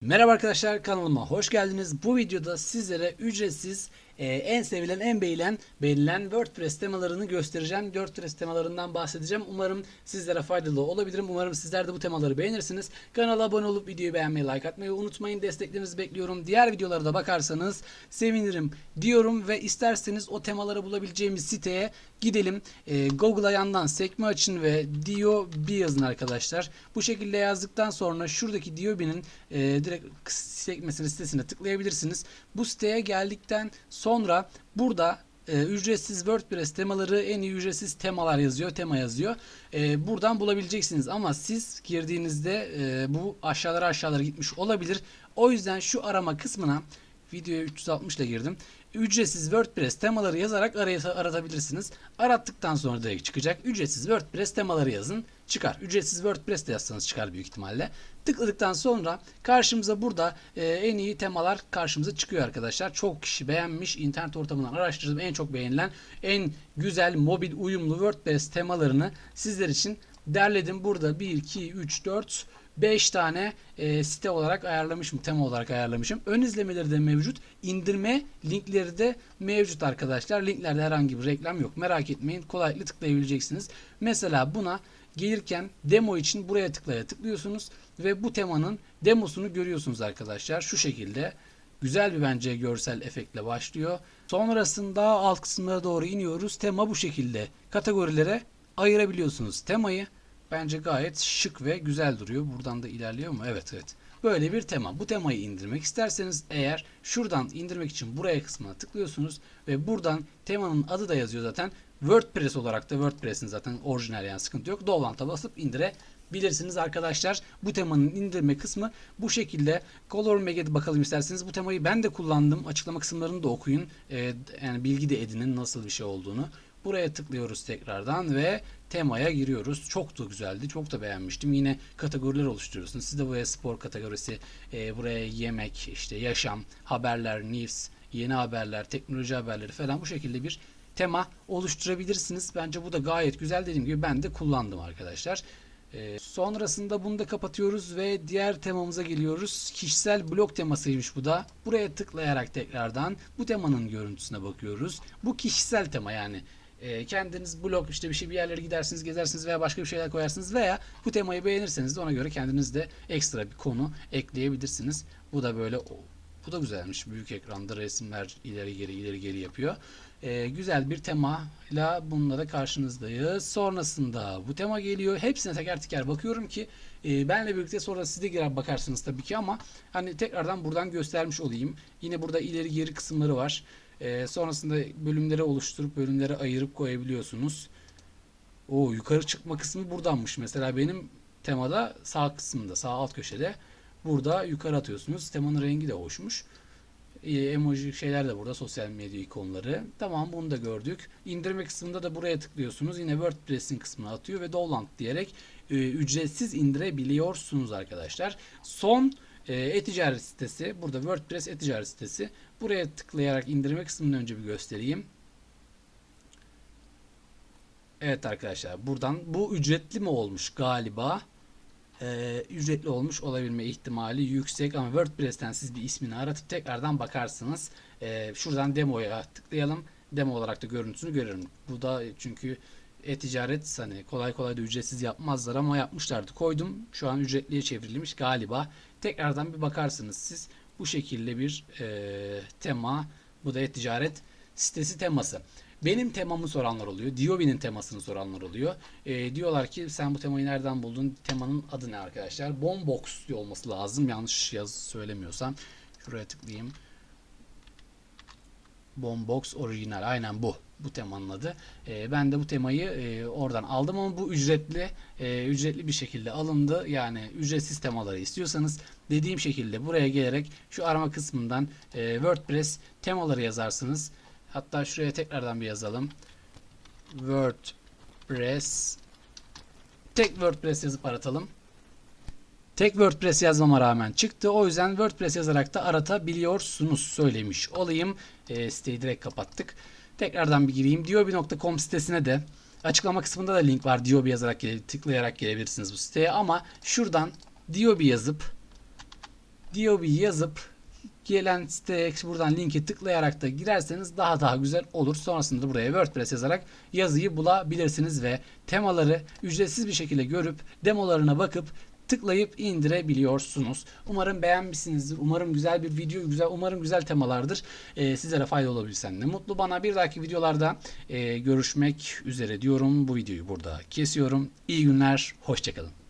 Merhaba arkadaşlar kanalıma hoş geldiniz. Bu videoda sizlere ücretsiz e, en sevilen en beğenilen beğenilen WordPress temalarını göstereceğim. WordPress temalarından bahsedeceğim. Umarım sizlere faydalı olabilirim. Umarım sizler de bu temaları beğenirsiniz. Kanala abone olup videoyu beğenmeyi, like atmayı unutmayın. Desteklerinizi bekliyorum. Diğer videolara da bakarsanız sevinirim diyorum ve isterseniz o temaları bulabileceğimiz siteye gidelim. E, Google'a yandan sekme açın ve Diobi yazın arkadaşlar. Bu şekilde yazdıktan sonra şuradaki Diobi'nin e, direkt sekmesini sitesine tıklayabilirsiniz. Bu siteye geldikten sonra burada e, ücretsiz WordPress temaları en iyi ücretsiz temalar yazıyor. Tema yazıyor. E, buradan bulabileceksiniz ama siz girdiğinizde e, bu aşağılara aşağılara gitmiş olabilir. O yüzden şu arama kısmına videoya 360 ile girdim. Ücretsiz WordPress temaları yazarak araya aratabilirsiniz. Arattıktan sonra direkt çıkacak. Ücretsiz WordPress temaları yazın. Çıkar. Ücretsiz WordPress de yazsanız çıkar büyük ihtimalle. Tıkladıktan sonra karşımıza burada e, en iyi temalar karşımıza çıkıyor arkadaşlar. Çok kişi beğenmiş. internet ortamından araştırdım. En çok beğenilen en güzel mobil uyumlu WordPress temalarını sizler için derledim. Burada 1, 2, 3, 4, 5 tane e, site olarak ayarlamışım, tema olarak ayarlamışım. Ön izlemeleri de mevcut. İndirme linkleri de mevcut arkadaşlar. Linklerde herhangi bir reklam yok. Merak etmeyin. Kolaylıkla tıklayabileceksiniz. Mesela buna gelirken demo için buraya tıklaya tıklıyorsunuz ve bu temanın demosunu görüyorsunuz arkadaşlar. Şu şekilde güzel bir bence görsel efektle başlıyor. Sonrasında alt kısımlara doğru iniyoruz. Tema bu şekilde kategorilere ayırabiliyorsunuz temayı. Bence gayet şık ve güzel duruyor. Buradan da ilerliyor mu? Evet evet. Böyle bir tema. Bu temayı indirmek isterseniz eğer şuradan indirmek için buraya kısmına tıklıyorsunuz ve buradan temanın adı da yazıyor zaten. WordPress olarak da WordPress'in zaten orijinal yani sıkıntı yok. Download'a basıp indirebilirsiniz arkadaşlar. Bu temanın indirme kısmı bu şekilde. Color Mega'da bakalım isterseniz. Bu temayı ben de kullandım. Açıklama kısımlarını da okuyun. Ee, yani bilgi de edinin nasıl bir şey olduğunu. Buraya tıklıyoruz tekrardan ve temaya giriyoruz. Çok da güzeldi. Çok da beğenmiştim. Yine kategoriler oluşturuyorsunuz. Siz de buraya spor kategorisi, e, buraya yemek, işte yaşam, haberler, news, yeni haberler, teknoloji haberleri falan bu şekilde bir tema oluşturabilirsiniz. Bence bu da gayet güzel. Dediğim gibi ben de kullandım arkadaşlar. Ee, sonrasında bunu da kapatıyoruz ve diğer temamıza geliyoruz. Kişisel blog temasıymış bu da. Buraya tıklayarak tekrardan bu temanın görüntüsüne bakıyoruz. Bu kişisel tema yani e, kendiniz blog işte bir şey bir yerlere gidersiniz gezersiniz veya başka bir şeyler koyarsınız veya bu temayı beğenirseniz de ona göre kendiniz de ekstra bir konu ekleyebilirsiniz. Bu da böyle bu da güzelmiş. Büyük ekranda resimler ileri geri ileri geri yapıyor. Ee, güzel bir temayla bununla da karşınızdayız. Sonrasında bu tema geliyor. Hepsine teker teker bakıyorum ki e, benle birlikte sonra siz de girer bakarsınız tabii ki ama hani tekrardan buradan göstermiş olayım. Yine burada ileri geri kısımları var. Ee, sonrasında bölümleri oluşturup bölümlere ayırıp koyabiliyorsunuz. O yukarı çıkma kısmı buradanmış. Mesela benim temada sağ kısmında, sağ alt köşede burada yukarı atıyorsunuz. Temanın rengi de hoşmuş. E, emoji şeyler de burada sosyal medya ikonları. Tamam bunu da gördük. İndirme kısmında da buraya tıklıyorsunuz. Yine WordPress'in kısmına atıyor ve download diyerek e, ücretsiz indirebiliyorsunuz arkadaşlar. Son e, e-ticaret sitesi. Burada WordPress e-ticaret sitesi. Buraya tıklayarak indirme kısmını önce bir göstereyim. Evet arkadaşlar buradan bu ücretli mi olmuş galiba? Ee, ücretli olmuş olabilme ihtimali yüksek ama WordPress'ten siz bir ismini aratıp tekrardan bakarsınız. Ee, şuradan demoya tıklayalım. Demo olarak da görüntüsünü görelim. Bu da çünkü e-ticaret hani kolay kolay da ücretsiz yapmazlar ama yapmışlardı. Koydum. Şu an ücretliye çevrilmiş galiba. Tekrardan bir bakarsınız siz. Bu şekilde bir e, tema. Bu da e-ticaret sitesi teması. Benim temamı soranlar oluyor. Diobi'nin temasını soranlar oluyor. E, diyorlar ki sen bu temayı nereden buldun? Temanın adı ne arkadaşlar? Bombox olması lazım. Yanlış yaz söylemiyorsam. Şuraya tıklayayım. Bombox orijinal. Aynen bu. Bu temanın adı. E, ben de bu temayı e, oradan aldım ama bu ücretli e, ücretli bir şekilde alındı. Yani ücretsiz temaları istiyorsanız dediğim şekilde buraya gelerek şu arama kısmından e, WordPress temaları yazarsınız. Hatta şuraya tekrardan bir yazalım. WordPress tek WordPress yazıp aratalım. Tek WordPress yazmama rağmen çıktı. O yüzden WordPress yazarak da aratabiliyorsunuz söylemiş olayım. E, siteyi direkt kapattık. Tekrardan bir gireyim. Diobi.com sitesine de Açıklama kısmında da link var. Diobi yazarak tıklayarak gelebilirsiniz bu siteye ama şuradan Diobi yazıp Diobi yazıp gelen siteye buradan linki tıklayarak da girerseniz daha daha güzel olur. Sonrasında da buraya WordPress yazarak yazıyı bulabilirsiniz ve temaları ücretsiz bir şekilde görüp demolarına bakıp tıklayıp indirebiliyorsunuz. Umarım beğenmişsinizdir. Umarım güzel bir video, güzel umarım güzel temalardır. Ee, sizlere fayda olabilsen ne mutlu bana. Bir dahaki videolarda e, görüşmek üzere diyorum. Bu videoyu burada kesiyorum. İyi günler, hoşçakalın.